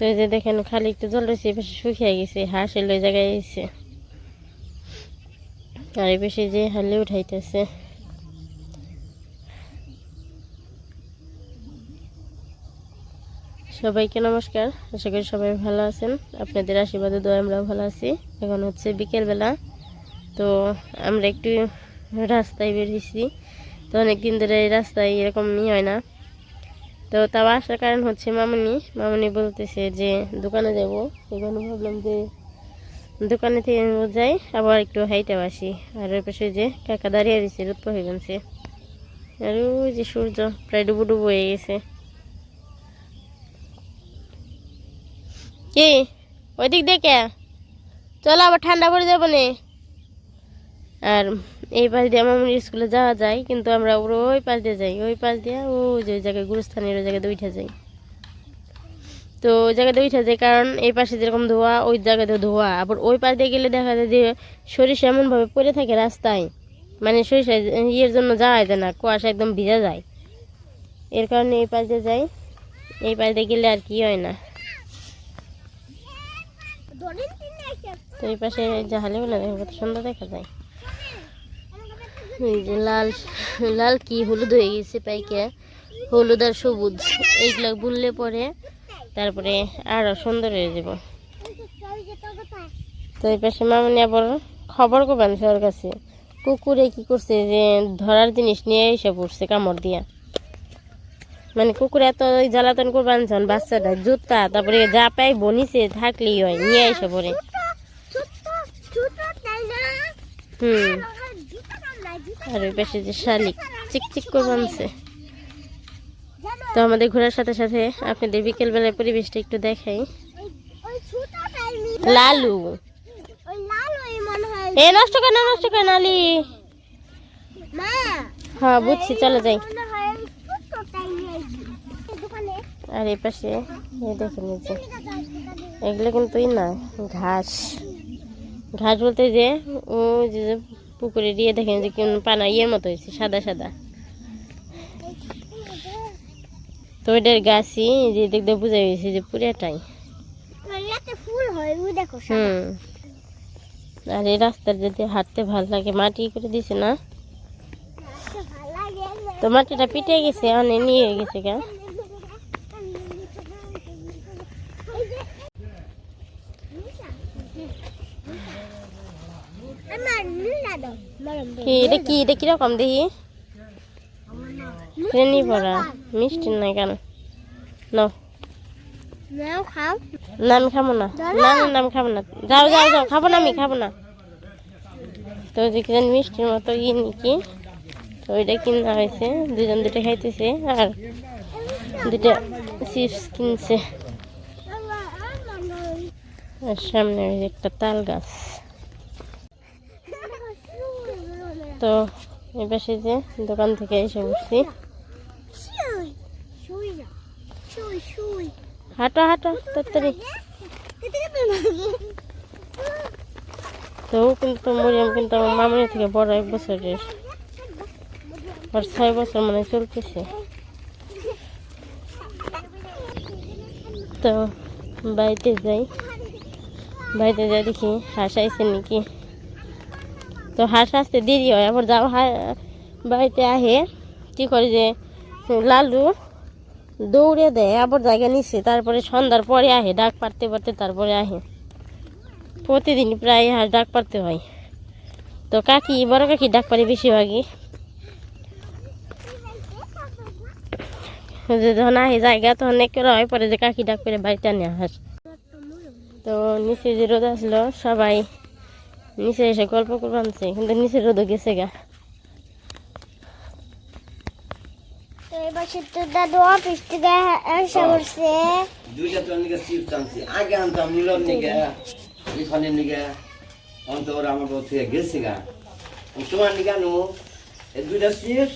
তো এই যে দেখেন, খালি একটু জল রয়েছে পাশে শুকিয়ে গেছে, হাঁস এলো জায়গায় এসে। আর এই পাশে যে হালে উঠাইতেছে। সবাইকে নমস্কার, আশা করি সবাই ভালো আছেন। আপনাদের আশীর্বাদে, দোয়া আমরাও ভালো আছি। এখন হচ্ছে বিকেলবেলা, তো আমরা একটু রাস্তায় বেরিয়েছি তো অনেকদিন ধরে এই রাস্তায় এরকম নিয়ে হয় না। তো তাও আসার কারণ হচ্ছে মামনি। মামনি বলতেছে যে দোকানে যাব। এখানে ভাবলাম যে দোকানে থেকে যাই, আবার একটু হাইটেও আসি। আর ওই পাশে যে কাকা দাঁড়িয়ে দিচ্ছে রোদ হয়ে গেছে। আর ওই যে সূর্য প্রায় ডুবু ডুবু হয়ে গেছে। কি? ওইদিক দেখে চলো আবার ঠান্ডা পড়ে যাব নে। আর এই পাশ দিয়ে আমার স্কুলে যাওয়া যায় কিন্তু আমরা ওর ওই পাশ দিয়ে যাই। ওই পাশ দিয়ে ওই যে ওই জায়গায় গুরুস্থানের ওই জায়গাতে উঠে যাই তো ওই জায়গাতে উঠে যায় কারণ এই পাশে যেরকম ধোয়া ওই জায়গাতে ধোয়া। আবার ওই পাশ দিয়ে গেলে দেখা যায় যে সরিষা এমনভাবে পড়ে থাকে রাস্তায়। মানে সরিষা ইয়ের জন্য যাওয়া যায় না কুয়াশা একদম ভিজা যায়। এর কারণে এই পাশ দিয়ে যাই। এই পাশ দিয়ে গেলে আর কি হয় না। তো এই পাশে জাহালে বলে কত সুন্দর দেখা যায়। লাল লাল কি হলুদ হয়ে গেছে পাইকে হলুদ আর সবুজ এইগুলা বুনলে পরে তারপরে আরও সুন্দর হয়ে যাব তো এই পাশে মামনি আবার খবর করবেন ওর কাছে কুকুরে কি করছে যে ধরার জিনিস নিয়ে এসে পড়ছে কামড় দিয়া মানে কুকুরে এত ওই জ্বালাতন করবে আনছেন বাচ্চাটা জুতা তারপরে যা পাই বনিছে থাকলেই হয় নিয়ে এসে পড়ে হুম আর ওই পাশে যে শালিক চিকচিক করে বানছে তো আমাদের ঘোরার সাথে সাথে আপনাদের বিকেলবেলার পরিবেশটা একটু দেখাই। লালু। এ, নষ্ট কেন নষ্ট কেন আলি। হ্যাঁ বুঝছি, চলো যাই। আর এই পাশে, এই যে, এগুলো কিন্তু না, ঘাস। ঘাস বলতে যে ও যে পুকুরে দিয়ে দেখেন যে কেমন পানা ইয়ের মতো হয়েছে সাদা সাদা। তো ওইটার গাছই যে দেখতে বোঝা গেছে যে পুরাটাই হুম। আর এই রাস্তার যদি হাঁটতে ভালো লাগে মাটি করে দিছে না? তো মাটিটা পিটে গেছে অনেক নিয়ে গেছে গা আমার নুনা দাও নরম কি এটা কি? এটা কীরকম? দেখি। ট্রেনি পড়া মিষ্টি নাই কেন? নাও। না আমি খাব না। না না না, আমি খাব না। যাও যাও যাও। খাব না আমি খাব না। তো যে কি জানি মিষ্টির মতো ই নাকি? তো ওইটা কিনা হয়েছে। দুজন দুটো খাইতেছে আর দুটো চিপস কিনছে। আর সামনে একটা তাল গাছ। তো এই পাশে যে দোকান থেকে এসে বসছি। হাঁটো হাঁটো, তাড়াতাড়ি। তো কিন্তু মরিয়াম কিন্তু আমার মামনি থেকে বড় এক বছরের, আর ছয় বছর মানে চলতেছে। তো বাড়িতে যাই বাড়িতে যাই দেখি হাসাইছে নাকি? তো হাঁস আসতে দেরি হয়। আবার যাও বাড়িতে আহে, কি করে যে, লালু দৌড়ে দেয়, আবার জায়গা নিচ্ছে তারপরে সন্ধ্যার পরে আহে, ডাক পারতে পারতে তারপরে আহে। প্রতিদিন প্রায় হাঁস ডাক পারতে হয়। তো কাকি, বড় কাকি ডাক পারে বেশিরভাগই। যে যখন আহে জায়গা, তখন একে হয়, পরে যে কাকি ডাক করে বাড়িতে আনে হাঁস। তো নিচে যে রোদ আসলো, সবাই নিচে এসে গল্প করে আনছে কিন্তু নিচে রোদও গেছে গা। তো তো দাদু অফিস থেকে এসে করছে দুইটা তো নিকে চিপস আনছি আগে আনতাম মিলন নিকে ইফানে নিকে অন্ত ওরা আমার থেকে গেছে গা। তোমার নিকে আনু। এই দুইটা চিপস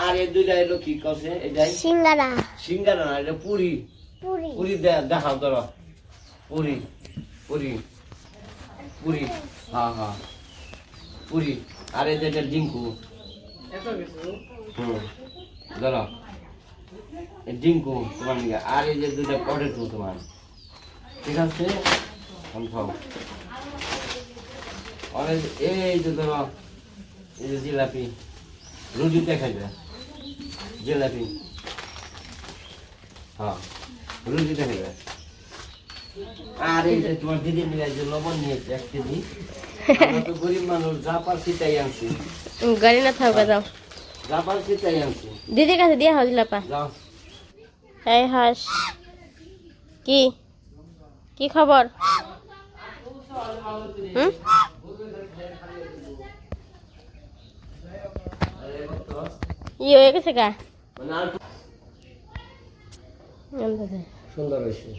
আর এই দুইটা এলো কি কছে এটাই? সিঙ্গারা। সিঙ্গারা না এটা পুরি। পুরি। পুরি দে- দেখাও তোর পুরি পুরি। পুরি হ্যাঁ হ্যাঁ পুরি আর এই যে ডিঙ্কু হুম ধরো। ডিঙ্কু তোমার আর এই যে দুইটা পটেটো তোমার। ঠিক আছে? আমি খাও আর এই যে ধরো এই যে জিলাপি রুটিতে খাইবে। জিলাপি। হ্যাঁ রুটিতে খাইবে। আর এই যে তোমার দিদি নিয়ে যে লবণ নিয়েছে এক কেজি। আমরা তো গরিব মানুষ যা পারছি তাই আনছি। গাড়ি না থাকবে যাও। যা পারছি তাই আনছি। দিদির কাছে দিয়ে যাও। এই হাস। কি? কি খবর? হুম? ই হয়ে গেছে গা। মানে সুন্দর হয়েছে।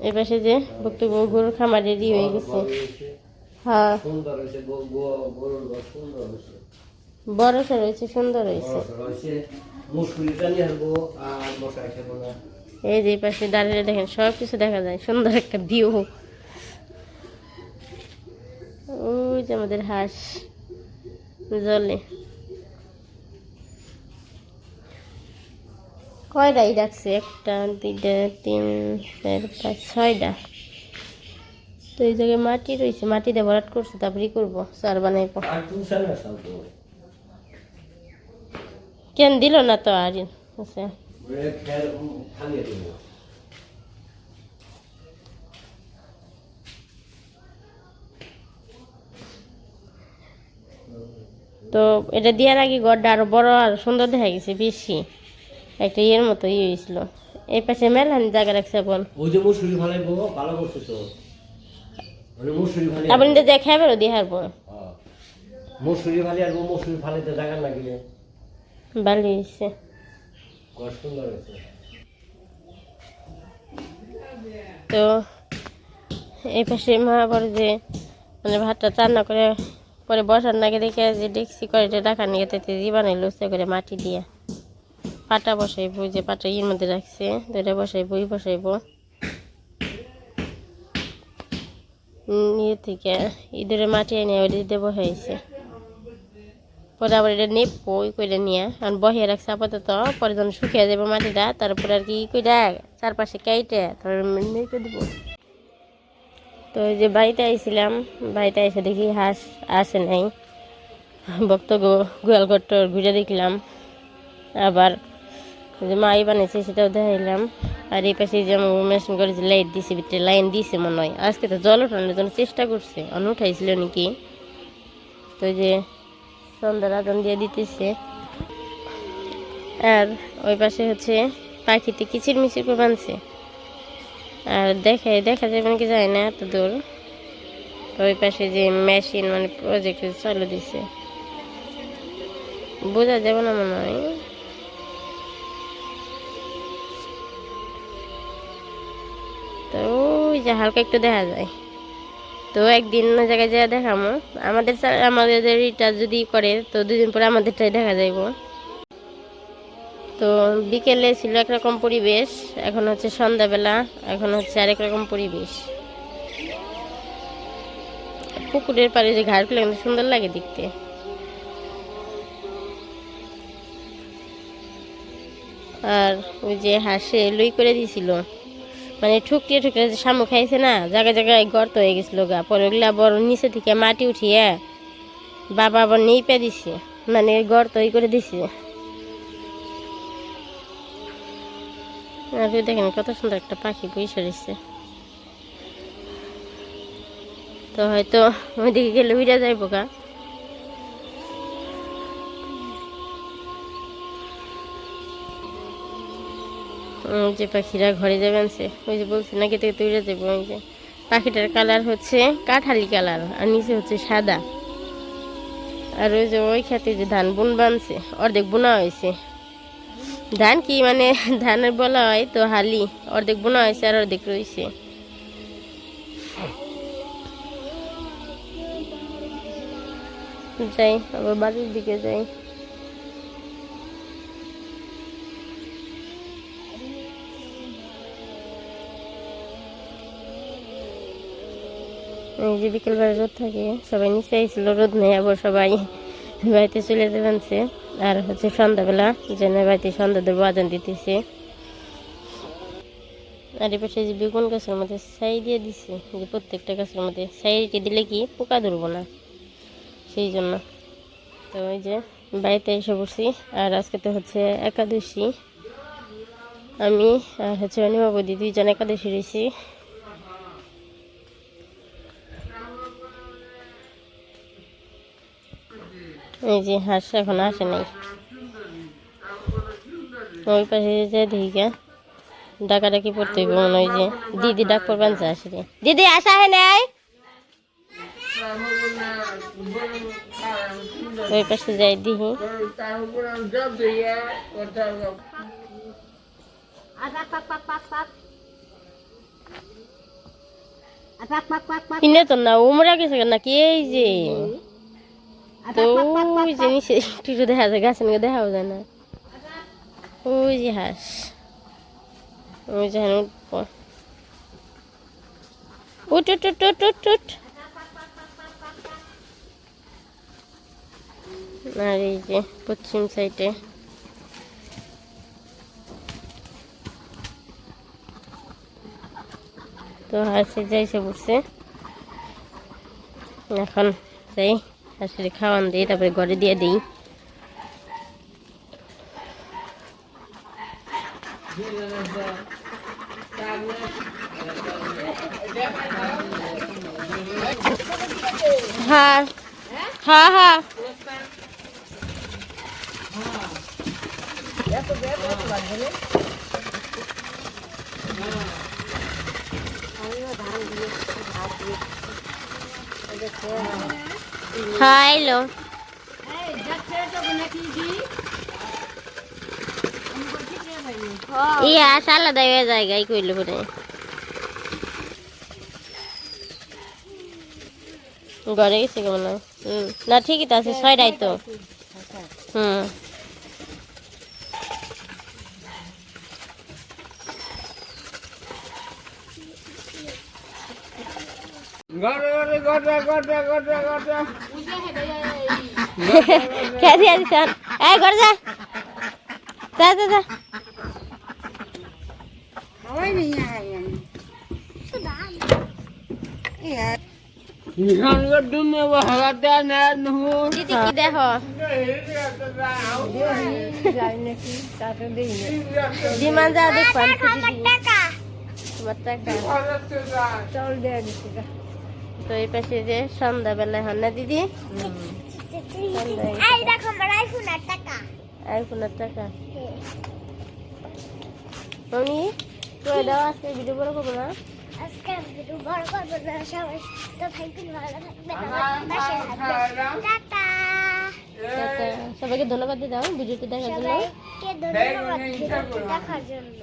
এই পাশে যে বক্তব্য গরুর খামারের ই হয়ে গেছে। হ্যাঁ। বড় সর হয়েছে। সুন্দর হয়েছে। এই যে পাশে দাঁড়িয়ে দেখেন সব কিছু দেখা যায় সুন্দর একটা ভিউ ওই যে আমাদের হাঁস জলে। কয়টাই ডাকছে একটা দুইটা তিন চার পাঁচ ছয়টা। তো এই জায়গায় মাটি রয়েছে মাটি দিয়ে ভরাট করছে তারপরে করব? চার বানাইব। কেন দিল না তো আর আচ্ছা তো এটা দেওয়ার আগে ঘরটা আরও বড় আর সুন্দর দেখা গেছে বেশি। একটা ইয়ের মতো ইয়ে হয়েছিল। এই পাশে মেলান জায়গা রাখছে এখন ওই যে মুসুরি ভালাইবো ভালো করছে তো। মানে মুসুরি ভালি আপনি তো দেখা বেরো দিয়ে হারবো। হ্যাঁ। মুসুরি ভালি আর মুসুরি ভালিতে জায়গা লাগিলে ভালো হয়েছে। সুন্দর হয়েছে। তো এই পাশে মা আবার যে মানে ভাতটা রান্না করে পরে বসার নাকি দেখে যে ডেক্সি করে টাকা নিয়ে তাতে জীবানে লুচে করে মাটি দিয়ে। পাটা বসাইবো, যে পাটা ইয়ের মধ্যে রাখছে, দুইটা বসাইবো ই বসাইবো। নিয়ে থেকে ইঁদুরে মাটি এনে ওই দিতে বসাইছে। পরে আবার এটা নেপো ওই করে নিয়ে। আর বহিয়ে রাখছে আপাতত, পরে যখন শুকিয়ে যাবে মাটিটা, তারপরে আর কি ই করে চারপাশে কেটে তারপরে নেপে দেবো। তো যে বাড়িতে আইছিলাম, বাড়িতে এসে দেখি হাঁস আসে নাই। বক্তব্য গোয়াল ঘরটর ঘুরে দেখলাম। আবার যে মাই বানিয়েছে সেটাও দেখাইলাম। আর এই পাশে যে আমার মেশিন করে যে লাইট দিছে, ভিতরে লাইন দিছে মনে হয়। আজকে তো জল ওঠানোর জন্য চেষ্টা করছে। অন্য উঠাইছিল নাকি? তো যে সন্ধ্যা রাজন দিয়ে দিতেছে। আর ওই পাশে হচ্ছে পাখিতে কিচির মিচির করে বানছে। আর দেখে, দেখা যাবে নাকি যায় না এত দূর। ওই পাশে যে মেশিন মানে প্রজেক্ট চালু দিছে। বোঝা যাবে না মনে হয়। ওই যে হালকা একটু দেখা যায়। তো একদিন ওই জায়গায় যা দেখামো। আমাদের আমাদের এটা যদি করে, তো দুদিন পরে আমাদেরটাই দেখা যাইব। তো বিকেলে ছিল একরকম পরিবেশ, এখন হচ্ছে সন্ধ্যাবেলা, এখন হচ্ছে আরেক রকম পরিবেশ। পুকুরের পাড়ে যে ঘাটগুলো, কিন্তু সুন্দর লাগে দেখতে। আর ওই যে হাসে লুই করে দিছিল মানে ঠুকরিয়ে ঠুকরিয়ে যে শামুক খাইছে না জায়গায় জায়গায় গর্ত হয়ে গেছিল গা। পরে ওগুলো আবার নিচে থেকে মাটি উঠিয়ে বাবা আবার নেইপে দিছে মানে গর্ত ই করে দিছে। দেখেন কত সুন্দর একটা পাখি বসে রয়েছে তো হয়তো ওইদিকে গেলে উইরা যাইব গা। যে পাখিরা ঘরে যাবেন সে ওই যে বলছে, নাকি থেকে তৈরি যাব? ওই যে পাখিটার কালার হচ্ছে কাঠালি কালার আর নিচে হচ্ছে সাদা। আর ওই যে ওই খেতে যে ধান বুন বানছে, অর্ধেক বোনা হয়েছে। ধান কি মানে ধানের বলা হয় তো হালি, অর্ধেক বোনা হয়েছে আর অর্ধেক রয়েছে যাই, আবার বাড়ির দিকে যাই। যে বিকেলবেলা রোদ থাকে, সবাই নিচে আইছিল, রোদ নেই, আবার সবাই বাড়িতে চলে যাবেনছে আর হচ্ছে সন্ধ্যাবেলা যেন বাড়িতে সন্ধ্যা দেবো দিতেছে। আর এ পাশে যে বেগুন গাছের মধ্যে ছাই দিয়ে দিছে, যে প্রত্যেকটা গাছের মধ্যে ছাইকে দিলে কি পোকা ধরবো না? সেই জন্য। তো ওই যে বাড়িতে এসে বসছি আর আজকে তো হচ্ছে একাদশী। আমি আর হচ্ছে অনিমা বৌদি দুইজন একাদশী রয়েছি। এই যে হাঁস এখন আসে নাই। ওই পাশে যে দিকে ডাকাডাকি পড়তে হইব মনে হয় যে। দিদি ডাক যে আসে দিদি আসা হে নাই? ওই পাশে যাই দিহি। কিনে তো না উমরা গেছে নাকি? এই যে। তো ওই নিচে একটু একটু দেখা যায় গাছের নিচে দেখাও যায় না। ওই যে হাঁস। ওই যে হাঁস উঠবো উঠ উঠ উঠ উঠ উঠ উঠ। আর এই যে পশ্চিম সাইডে। তো হাসি যাইছে বসছে এখন যাই। হাসির খাওয়ান দিই তারপরে ঘরে দিয়ে দিই। হ্যাঁ হ্যাঁ হ্যাঁ। এলো ইয়া আলাদা হয়ে জায়গায় কইলো পরে ঘরে গেছে কেমন না ঠিকই তো আছে ছয়টাই তো। হুম। कैसी है निशान ए घर जा। जा जा जा। हवाई नहीं है। निशान का डूब में वो हवा दे ना नहुं दीदी की हो? जाने की ताकत दे जी मान देख। पानी मत का। मत का। चल दे दीदी का তো এই পাশে যে সন্ধ্যাবেলায় হন না দিদি? এই দেখো আমার আইফোনের টাকা। আইফোনের টাকা? তুই দাও আজকে ভিডিও বড় করব না? আজকে ভিডিও বড় করব না সবাই তো থাকবেন ভালো থাকবেন আমার পাশে থাকবেন। টাটা। টাটা। সবাইকে ধন্যবাদ দিয়ে দাও ভিডিওটি দেখার জন্য। দেখার জন্য।